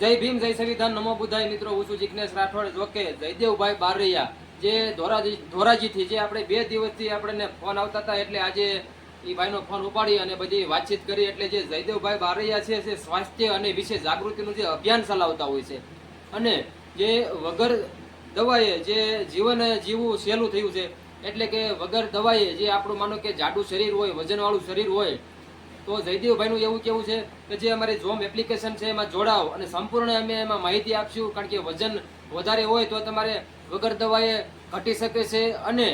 જય ભીમ, જય સંવિધાન નમો બુદ્ધાય. મિત્રો, હું છું જિજ્ઞેશ રાઠોડ. જોકે જયદેવભાઈ બારૈયા જે ધોરાજી, ધોરાજીથી જે આપણે બે દિવસથી આપણને ફોન આવતા હતા, એટલે આજે એ ભાઈનો ફોન ઉપાડી અને બધી વાતચીત કરી, એટલે જે જયદેવભાઈ બારૈયા છે તે સ્વાસ્થ્ય અને વિશે જાગૃતિનું જે અભિયાન ચલાવતા હોય છે. અને જે વગર દવાએ જે જીવન જીવવું સહેલું થયું છે, એટલે કે વગર દવાએ જે આપણું માનો કે જાડું શરીર હોય, વજનવાળું શરીર હોય તો જયદેવભાઈનું એવું કેવું છે કે જે અમારી જોમ એપ્લિકેશન છે એમાં જોડાઓ અને સંપૂર્ણ અમે એમાં માહિતી આપશું, કારણ કે વજન વધારે હોય તો તમારે વગર દવાએ ઘટી શકે છે અને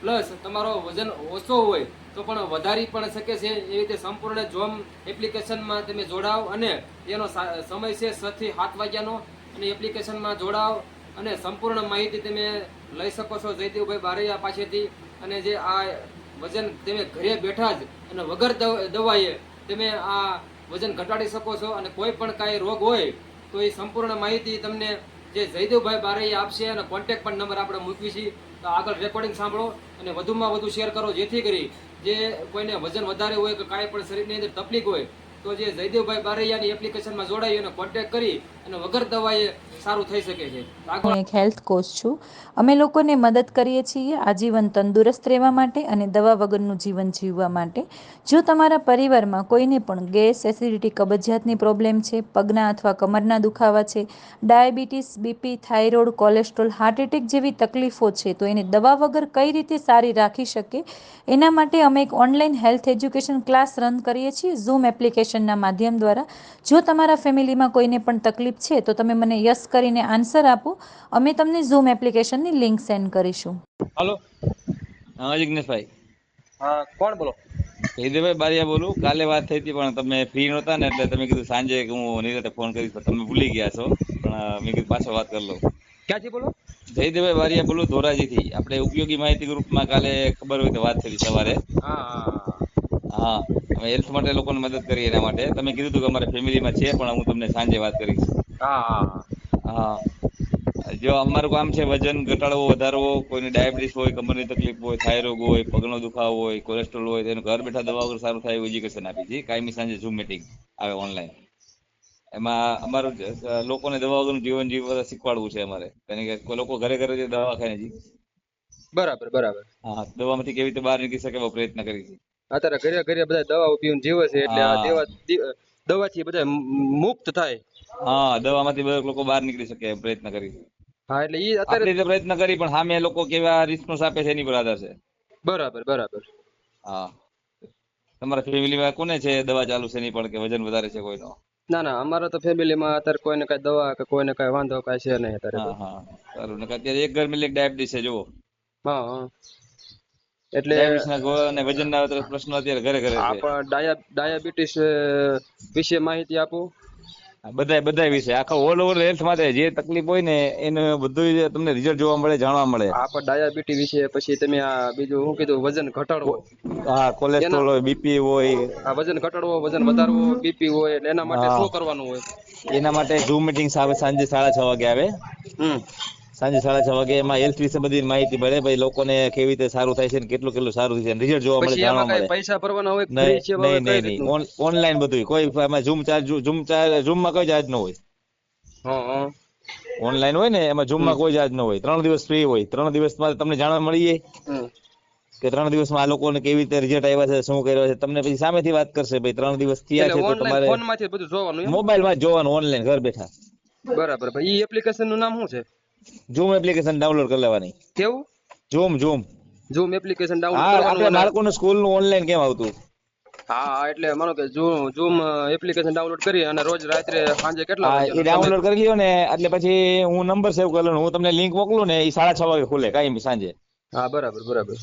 પ્લસ તમારો વજન ઓછો હોય તો પણ વધારી પણ શકે છે. એવી રીતે સંપૂર્ણ જોમ એપ્લિકેશનમાં તમે જોડાઓ અને એનો સમય છે છથી સાત વાગ્યાનો અને એપ્લિકેશનમાં જોડાઓ અને સંપૂર્ણ માહિતી તમે લઈ શકો છો જયદેવભાઈ બારૈયા પાસેથી. અને જે આ વજન તમે ઘરે બેઠા જ અને વગર દવ- દવાએ તમે આ વજન ઘટાડી શકો છો અને કોઈ પણ કાંઈ રોગ હોય તો એ સંપૂર્ણ માહિતી તમને જે જયદેવભાઈ બારૈયા આપશે અને કોન્ટેક્ટ પણ નંબર આપણે મૂકવી છીએ તો આગળ રેકોર્ડિંગ સાંભળો અને વધુમાં વધુ શેર કરો. જેથી કરી જે કોઈને વજન વધારે હોય કે કાંઈ પણ શરીરની અંદર તકલીફ હોય તો જે જયદેવભાઈ બારૈયાની એપ્લિકેશનમાં જોડાઈ અને કોન્ટેક્ટ કરી અને વગર દવાએ સારું થઈ શકે છે. હું એક હેલ્થ કોચ છું. અમે લોકોને મદદ કરીએ છીએ આજીવન તંદુરસ્ત રહેવા માટે અને દવા વગરનું જીવન જીવવા માટે. જો તમારા પરિવારમાં કોઈને પણ ગેસ એસિડિટી કબજિયાતની પ્રોબ્લેમ છે, પગના અથવા કમરના દુખાવા છે, diabetes, BP, thyroid, cholesterol heart attack જેવી તકલીફો છે, તો એને દવા વગર કઈ રીતે સારી રાખી શકે? એના માટે અમે એક online health education class run કરીએ છીએ. ઝૂમ એપ્લિકેશનના માધ્યમ દ્વારા. જો તમારા ફેમિલીમાં કોઈને પણ તકલીફ છે તો તમે મને યસ કરીને આન્સર આપો. અમે તમને ઝૂમ એપ્લિકેશનની લિંક સેન્ડ કરીશું. હલો. હા જિગ્નેશભાઈ. હા કોણ બોલો? હિદેભાઈ બારિયા બોલું. કાલે વાત થઈ હતી પણ તમે ફ્રી નહોતા ને એટલે તમે કીધું સાંજે કે હું નિરાતે ફોન કરીશ તમે ભૂલી ગયા છો. પણ મેં કીધું પાછો વાત કરી લઉં. ક્યાંથી બોલો? જયદેવભાઈ બારિયા બોલું ધોરાજીથી. આપણે ઉપયોગી માહિતી ગ્રુપમાં કાલે ખબર હોય તો વાત થઈ સવારે. હા હા હા. અમે હેલ્થ માટે લોકોને મદદ કરી એના માટે. તમે કીધું હતું કે અમારે ફેમિલીમાં છે પણ હું તમને સાંજે વાત કરીશ. હા હા જો અમારું કામ છે વજન ઘટાડવો વધારવો કોઈને ડાયાબિટીસ હોય કમરની તકલીફ હોય થાઇરોઇડ હોય પગનો દુખાવો હોય કોલેસ્ટ્રોલ હોય તેનું ઘર બેઠા દવા વગર સારું થાય એવું એજ્યુકેશન આપી છે. કાયમી સાંજે ઝૂમ મીટિંગ આવે ઓનલાઈન એમાં અમારું લોકોને દવા વગરનું જીવન જીવવા શીખવાડવું છે અમારે. કારણ કે લોકો ઘરે ઘરે દવા દવાખાને જી બરાબર બરાબર. હા દવામાંથી કેવી રીતે બહાર નીકળી શકે એવો પ્રયત્ન કરી છે અત્યારે ઘરે ઘરે બધા દવાઓ પીને જીવે છે એટલે આ. દેવા દવાથી બધા મુક્ત થાય. હા દવામાંથી બધા લોકો બહાર નીકળી શકે પ્રયત્ન કરી. હા એટલે ઈ અત્યારે રીતે પ્રયત્ન કરી પણ સામે લોકો કેવા રિસ્પોન્સ આપે છે એની પર આધાર છે. બરાબર બરાબર. હા. તમારા ફેમિલીમાં કોને છે દવા ચાલુ છે એની પણ કે વજન વધારે છે કોઈનો? ના ના અમારા તો ફેમિલીમાં અત્યારે કોઈને કઈ દવા કે કોઈને કઈ વાંધો કઈ છે નહીં અત્યારે હા હા. સારું ને અત્યારે એક ઘર મિલે ડાયાબિટીસ છે જુઓ. હા હા. એટલે અને વજનના પ્રશ્નો અત્યારે ઘરે ઘરે છે. ડાયાબિટીસ વિશે માહિતી આપો. બધાય બધાય વિશે. આખા ઓલ ઓવર હેલ્થ માટે જે તકલીફ હોય ને એનું બધું તમને રિઝલ્ટ જોવા મળે જાણવા મળે. આપણ ડાયાબિટીસ વિશે પછી તમે આ બીજું શું કીધું વજન ઘટાડવો. હા કોલેસ્ટ્રોલ હોય બીપી હોય. આ વજન ઘટાડવો વજન વધારવો બીપી હોય એટલે એના માટે હા. શું કરવાનું હોય? એના માટે ઝૂમ મીટિંગ આવે સાંજે સાડા છ વાગે આવે. હમ. સાંજે સાડા છ વાગે એમાં હેલ્થ વિશે બધી માહિતી મળે. ભાઈ લોકોને કેવી રીતે સારું થાય છે ને કેટલું કેટલું સારું થાય છે રિઝલ્ટ જોવા મળે જાણવા મળે. પૈસા ભરવાના હોય નહીં નહીં નહીં ઓનલાઈન બધું કોઈ એમાં ઝૂમ ચાર્જ ઝૂમ ચાર્જ ઝૂમમાં કોઈ ચાર્જ ન હોય. ઓનલાઈન હોય ને એમાં ઝૂમમાં કોઈ ચાર્જ ન હોય. ત્રણ દિવસ ફ્રી હોય. ત્રણ દિવસમાં તમને જાણવા મળીએ કે ત્રણ દિવસમાં આ લોકોને કેવી રીતે રિઝલ્ટ આવ્યા છે શું કર્યો છે. તમને પછી સામેથી વાત કરશે ભાઈ ત્રણ દિવસ થયા છે તો તમારે ફોન બધું જોવાનું એમ? મોબાઈલમાં જોવાનું ઓનલાઈન ઘર બેઠા. બરાબર. ભાઈ ઈ એપ્લિકેશનનું નામ શું છે? ઝૂમ એપ્લિકેશન ડાઉનલોડ કરી લેવાની. કેવું? ઝૂમ ઝૂમ ઝૂમ એપ્લિકેશન હા ડાઉનલોડ આપણે કરવાનું અને- બાળકોનું સ્કૂલનું ઓનલાઈન કેમ આવતું? હા હા એટલે માનો કે ઝૂમ ઝૂમ એપ્લિકેશન ડાઉનલોડ કરી અને રોજ રાત્રે સાંજે કેટલા હા એ ડાઉનલોડ કરી લ્યો ને એટલે પછી હું નંબર સેવ કરી લઉં હું તમને લિંક મોકલું ને એ સાડા છ વાગે ખુલે કાંઈ સાંજે. હા બરાબર બરાબર.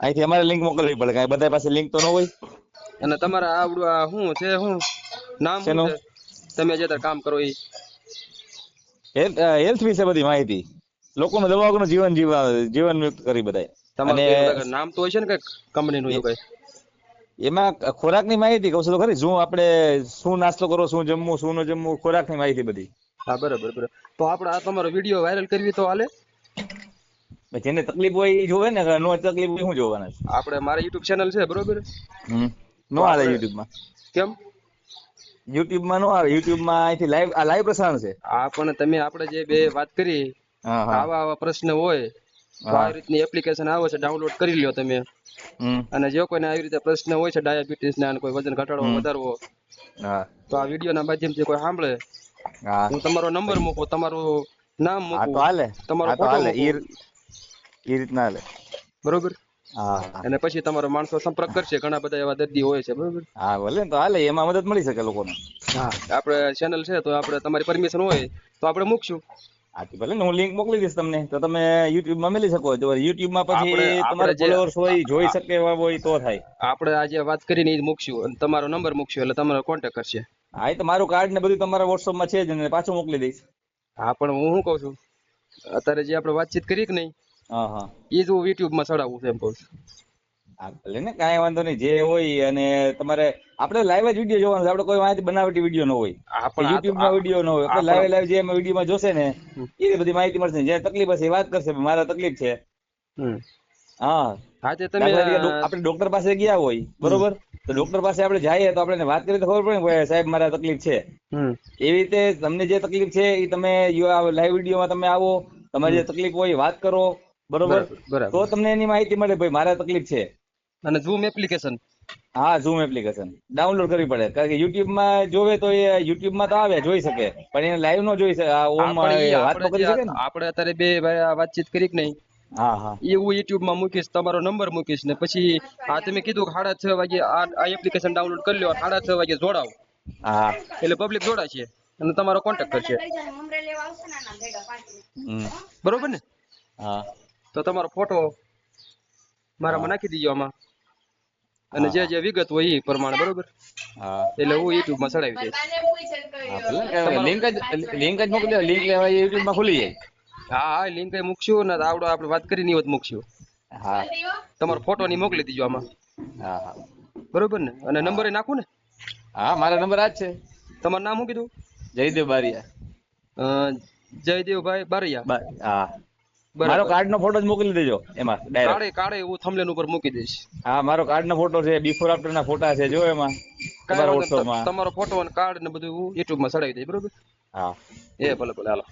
અહીંથી અમારે લિંક મોકલવી પડે કાંઈ બધા પાસે લિંક તો ન હોય. અને તમારા આવડું આ શું છે શું? નામ? તમે જે કામ કરો ઈ. હેલ્થ હેલ્થ વિશે બધી માહિતી. લોકોને દવા વગરનું જીવન જીવવા જીવન મુક્ત કરી બધાય અને નામ તો હોય છે ને કઈ કંપની નું એવું કઈ? એમાં ખોરાકની માહિતી કહું છું તો ખરી. શું આપણે શું નાસ્તો કરો શું જમવું શું ન જમવું ખોરાકની માહિતી બધી. હા બરાબર બરાબર. તો આપણે આ તમારો વીડિયો વાયરલ કરવી તો હાલે? જેને તકલીફ હોય એ જોવે ને નો તકલીફ હોય શું જોવાના આપણે મારી યુટ્યુબ ચેનલ છે બરોબર? નો હાલે યુટ્યુબમાં કેમ? યુટ્યુબમાં નો આવે યુટ્યુબમાં અહીંથી લાઈવ આ લાઈવ પ્રસારણ છે. આ પણ તમે આપણે જે બે વાત કરી આવા આવા પ્રશ્ન હોય તો આ રીતની એપ્લિકેશન આવે છે ડાઉનલોડ કરી લ્યો તમે. અને જો કોઈને આવી રીતે પ્રશ્ન હોય છે ડાયાબિટીસ ને કોઈ વજન ઘટાડવો. વધારવો તો આ વીડિયો ના માધ્યમથી કોઈ સાંભળે. હા. તમારો નંબર મૂકો તમારું નામ મૂકો. તમારો ફોટો મૂકો. ઈ રીતના હાલે. બરોબર? અને પછી તમારો માણસો સંપર્ક કરશે ઘણા બધા એવા દર્દી હોય છે બરોબર? હા ભલે તો હાલે એમાં મદદ મળી શકે લોકોને. હા આપણે ચેનલ છે તો આપણે તમારી પરમિશન હોય તો આપણે મૂકશું. હાથી ભલે હું લિંક મોકલી દઈશ તમને તો તમે યુટ્યુબમાં મેલી શકો. જો યુટ્યુબમાં પછી તમારા ફોલોઅર્સ હોય જોઈ શકે એવા હોય તો થાય. આપણે આજે વાત કરીને જ મૂકશું અને તમારો નંબર મૂકશું એટલે તમારો કોન્ટેક્ટ કરશે. હા એ તો મારું કાર્ડ ને બધું તમારા વોટ્સઅપમાં છે જ ને પાછું મોકલી દઈશ. હા પણ હું શું કહું છું? અત્યારે જે આપણે વાતચીત કરી કે નહીં એ જ હું YouTube માં ચડાવું છું એમ કહું ભલે ને કાંઈ વાંધો નહીં. જે હોય અને તમારે આપણે લાઈવ જ વીડિયો જોવાનો આપણે કોઈ માહિતી બનાવટી વીડિયો ન હોય. યુટ્યુબમાં વીડિયો ન હોય. આપણે લાઈવ લાઈવ જે વીડિયો માં જોશે ને એ બધી માહિતી મળશે. જે તકલીફ હશે એ વાત કરશે મારા તકલીફ છે. હા. હા તે તમે આપણે ડોક્ટર પાસે ગયા હોય બરોબર? તો ડોક્ટર પાસે આપણે જઈએ તો આપણે વાત કરીએ તો ખબર પડે ને કે સાહેબ મારા તકલીફ છે. એવી રીતે તમને જે તકલીફ છે એ તમે લાઈવ વિડીયોમાં તમે આવો. તમારી જે તકલીફ હોય વાત કરો. બરોબર. તો તમને એની માહિતી મળે ભાઈ મારા તકલીફ છે. અને ઝૂમ એપ્લિકેશન હા ઝૂમ એપ્લિકેશન ડાઉનલોડ કરવી પડે. કારણ કે યુટ્યુબમાં જોવે તો એ યુટ્યુબમાં તો આવે જોઈ શકે. પણ એને લાઈવ નો જોઈ શકે. ઓમ વાત તો કરી શકે ને? આપણે અત્યારે બે ભાઈ વાતચીત કરી કે નહીં? હા હા. એ હું યુટ્યુબમાં મૂકીશ તમારો નંબર મૂકીશ ને પછી આ તમે કીધું કે સાડા છ વાગે આ એપ્લિકેશન ડાઉનલોડ કરી લો સાડા છ વાગે જોડાવ. હા. એટલે પબ્લિક જોડાશે અને તમારો કોન્ટેક્ટ કરશે. હમ. બરોબર ને? હા. તો તમારો ફોટો મારામાં નાખી દીજો આમાં. અને જે જે વિગત હોય એ પ્રમાણે બરોબર? એટલે હું YouTube માં ચડાવી દઈશ. લિંક જ લિંક જ મોકલી લિંક લેવા યુટ્યુબમાં ખુલી જાય. હા હા લિંક મૂકશું ને આવડો આપણે વાત કરીને હોત મૂકશું. હા. તમારો ફોટો ની મોકલી દીજો આમાં. હા હા. બરોબર ને? અને નંબર એ નાખું ને? હા મારા નંબર આ જ છે. તમારું નામ શું કીધું? જયદેવ બારિયા. અ, જયદેવભાઈ બારિયા. હા. મારો કાર્ડ નો ફોટો જ મોકલી દેજો એમાં ડાયરેક્ટ કાળે કાળે હું થંબલેન ઉપર મૂકી દઈશ. હા મારો કાર્ડ નો ફોટો છે બિફોર આફ્ટર ના ફોટા છે જો એમાં તમારા વોટ્સઅપમાં. તમારો ફોટો અને કાર્ડ ને બધું હું YouTube માં ચડાવી દઈશ બરોબર? હા. એ ભલે ભલે હાલો.